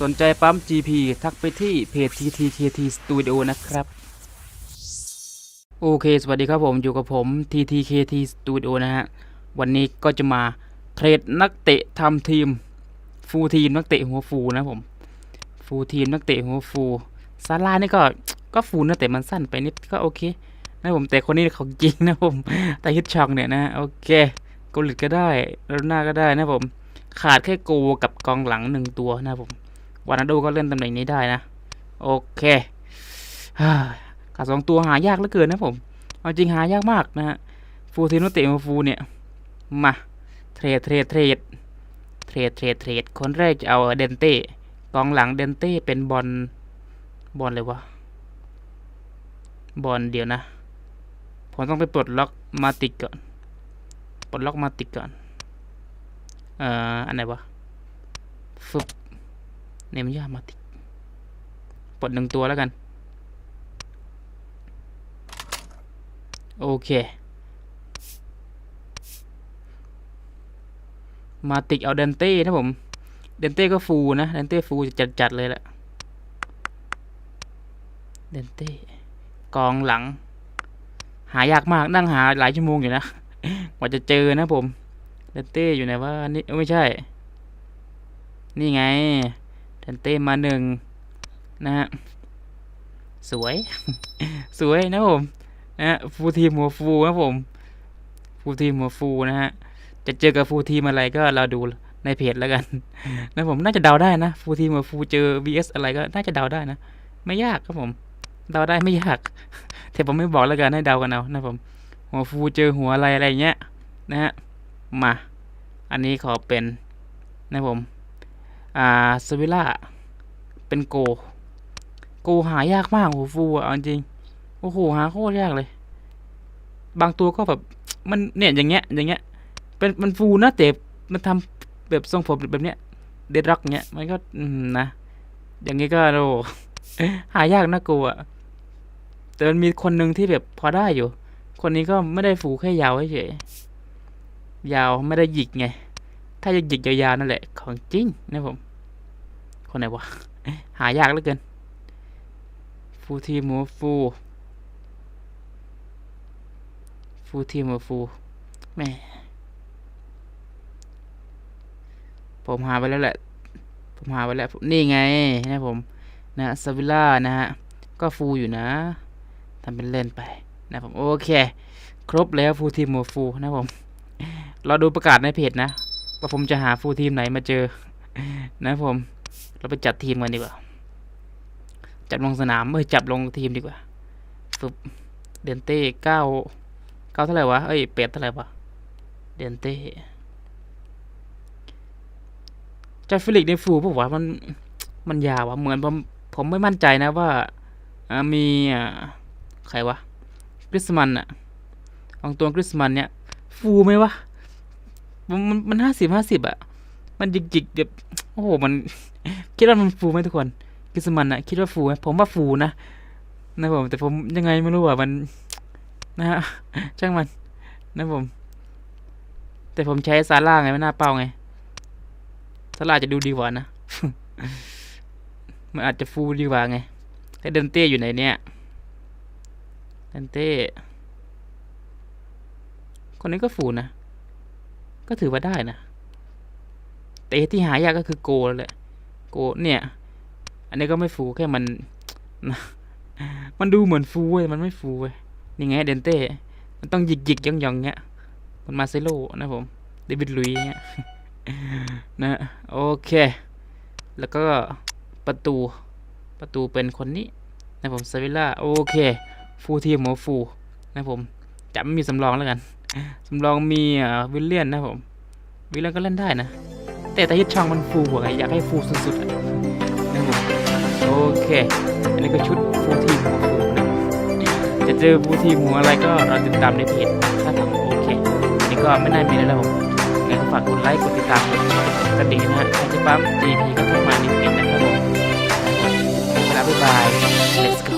สนใจปั๊ม GP ทักไปที่เพจ TTKT Studio นะครับ โอเค สวัสดีครับผมอยู่กับผม TTKT Studio นะฮะ วันนี้ก็จะมาเทรดนักเตะทำทีม ฟูลทีมนักเตะหัวฟูนะผม ฟูลทีมนักเตะหัวฟูซาร่านี่ก็ก็ฟูนะแต่มันสั้นไปนิดก็โอเคนะผมแต่คนนี้ของจริงนะผมแต่ฮิตช็อกเนี่ยนะโอเคโกลิดก็ได้โรน่าก็ได้นะผมขาดแค่โกกับกองหลังหนึ่งตัวนะผม วานาโดก็เล่นตำแหน่งนี้ได้นะ โอเคฮ่าขาสองตัวหายากเหลือเกินนะผม เอาจริงหายากมากนะฮะ ฟูลทีมนักเตมาฟูเนี่ย มา เทรดเทรดเทรดเทรดเทรดเทรดคนแรกจะเอาเดนเต้กองหลังเดนเต้เป็นบอล บอลเลยวะ บอลเดียวนะ ผมต้องไปปลดล็อกมาติกก่อน ปลดล็อกมาติกก่อน เอ่อ อันไหนวะฟึบ เนมยามาติกปลดหนึ่งตัวแล้วกัน โอเค มาติกเอาเดนเต้นะผม เดนเต้ก็ฟูนะ เดนเต้ฟูจัดจัดๆเลยแหละ เดนเต้ กองหลัง หายากมากนั่งหาหลายชั่วโมงอยู่นะ กว่าจะเจอนะผม เดนเต้อยู่ไหนวะนี่เอ้ยไม่ใช่ นี่ไง เดนเต้มาหนึ่งนะฮะ สวย สวยนะผม นะฮะ ฟูทีมหัวฟูนะผม ฟูทีมหัวฟูนะฮะ จะเจอกับฟูทีมอะไรก็เราดูในเพจแล้วกัน นะผมน่าจะเดาได้นะ ฟูทีมหัวฟูเจอ vs อะไรก็น่าจะเดาได้นะ ไม่ยากครับผม เดาได้ไม่ยาก แต่ผมไม่บอกแล้วกันให้เดากันเอา นะผม หัวฟูเจอหัวอะไรอะไรเงี้ย นะฮะ มา อันนี้ขอเป็นนะผม อ่าสวิล่าเป็นโก โกหายากมากหัวฟูอะจริงโอ้โหหาโคตรยากเลย บางตัวก็แบบมันเนี่ยอย่างเงี้ยอย่างเงี้ย เป็นมันฟูนะแต่มันทำแบบทรงผมแบบเนี้ยเดดร็อกเงี้ยมันก็อืมนะอย่างงี้ก็โอ้หายากนะโกอะแต่มันมีคนหนึ่งที่แบบพอได้อยู่ คนนี้ก็ไม่ได้ฟูแค่ยาวเฉยยาวไม่ได้หยิกไง ถ้าจะหยิกยาวๆนั่นแหละ ของจริงนะผม คนไหนวะ หายากเหลือเกิน ฟูทีมัวฟู ฟูทีมัวฟูแม่ผมหาไปแล้วแหละ ผมหาไปแล้ว นี่ไงนะผม นะซาวิล่านะฮะ ก็ฟูอยู่นะทำเป็นเล่นไปนะผม โอเค ครบแล้วฟูทีมัวฟูนะผมเราดูประกาศในเพจนะ ว่าผมจะหาฟูทีมไหนมาเจอ นะผม เราไปจัดทีมกันดีกว่า จับลงสนามเอ้ยจับลงทีมดีกว่าฟึบเดนเต้เก้าเก้าเท่าไหร่วะ เอ้ยเป็ดเท่าไหร่วะ เดนเต้จาฟิลิกในฟูปะวะมันมันยาวอะเหมือนผมผมไม่มั่นใจนะว่าามีใครวะคริสมันอะของตัวคริสมันเนี่ย ฟูไหมวะ มันมันห้าสิบห้าสิบอะมันจิกจิกๆแบบโอ้โหมัน คิดว่ามันฟูไหมทุกคนคริสมันอะคิดว่าฟูไหมผมว่าฟูนะนะผมแต่ผมยังไงไม่รู้อะมันนะฮะช่างมันนะผม แต่ผมใช้ซาร่าไงไม่น่าเป้าไงซาร่าจะดูดีกว่านะมันอาจจะฟูดีกว่าไงแต่เดนเต้อยู่ไหนเนี่ยเดนเต้คนนี้ก็ฟูนะ ก็ถือว่าได้นะแต่ที่หายากก็คือโกแล้วแหละโกเนี่ย อันนี้ก็ไม่ฟูแค่มันนะมันดูเหมือนฟูเว้ยมันไม่ฟูเว้ยนี่ไงเดนเต้มันต้องหยิกหยิกย่องย่องเงี้ยมันมาเซโลนะผมเดวิดลุยเงี้ยนะโอเค แล้วก็ประตูประตูเป็นคนนี้นะผมเซาวิล่าโอเค ฟูทีมหัวฟูนะผมจะไม่มีสำรองแล้วกัน สำรองมีวิลเลียนนะผมวิลเลียนก็เล่นได้นะ แต่แต่ยึดช่องมันฟูกว่าไงอยากให้ฟูสุดๆนะผมโอเค อันนี้ก็ชุดฟูทีมของฟูนะจะเจอฟูทีมหัวอะไรก็รอติดตามในเพจถ้าทำโอเคอันนี้ก็ไม่น่ามีแล้วนะผมงั้นฝากกดไลค์กดติดตามกดกระดิ่งนะฮะใครจะปั๊ม GP ก็เข้ามาในเพจนะครับผมลาบ๊ายบาย let's go